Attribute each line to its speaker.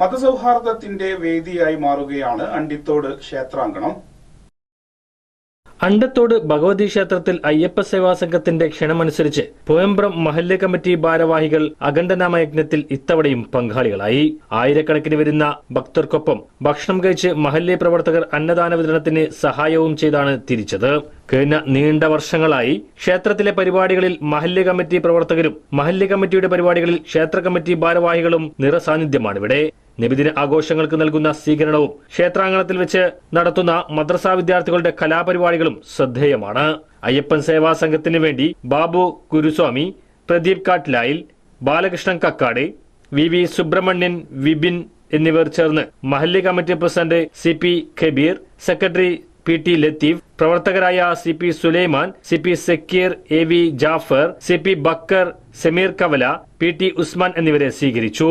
Speaker 1: മതസൗഹാർദ്ദത്തിന്റെ വേദിയായി മാറുകയാണ് അണ്ടിത്തോട് ക്ഷേത്രാങ്കണം.
Speaker 2: അണ്ടത്തോട് ഭഗവതി ക്ഷേത്രത്തിൽ അയ്യപ്പ സേവാ സംഘത്തിന്റെ ക്ഷണമനുസരിച്ച് പോയമ്പ്രം മഹല്ല് കമ്മിറ്റി ഭാരവാഹികൾ അഖണ്ഡനാമ യജ്ഞത്തിൽ ഇത്തവണയും പങ്കാളികളായി. ആയിരക്കണക്കിന് വരുന്ന ഭക്തർക്കൊപ്പം ഭക്ഷണം കഴിച്ച് മഹല്ലെ പ്രവർത്തകർ അന്നദാന വിതരണത്തിന് സഹായവും ചെയ്താണ് തിരിച്ചത്. കഴിഞ്ഞ നീണ്ട വർഷങ്ങളായി ക്ഷേത്രത്തിലെ പരിപാടികളിൽ മഹല്ല് കമ്മിറ്റി പ്രവർത്തകരും മഹല്ല് കമ്മിറ്റിയുടെ പരിപാടികളിൽ ക്ഷേത്ര കമ്മിറ്റി ഭാരവാഹികളും നിറസാന്നിധ്യമാണിവിടെ. നബിദിന ആഘോഷങ്ങൾക്ക് നൽകുന്ന സ്വീകരണവും ക്ഷേത്രാങ്കണത്തിൽ വെച്ച് നടത്തുന്ന മദ്രസ വിദ്യാർത്ഥികളുടെ കലാപരിപാടികളും ശ്രദ്ധേയമാണ്. അയ്യപ്പൻ സേവാ സംഘത്തിന് വേണ്ടി ബാബു ഗുരുസ്വാമി പ്രദീപ് കാട്ട്ലായിൽ ബാലകൃഷ്ണൻ കക്കാട് വി വി സുബ്രഹ്മണ്യൻ വിബിൻ എന്നിവർ ചേർന്ന് Mahalli committee president C P Khabeer secretary P T Latheef പ്രവർത്തകരായ C P Sulaiman C P Sakkeer A V Jafar C P Bakker Sameer കവല പി ടി ഉസ്മാൻ എന്നിവരെ സ്വീകരിച്ചു.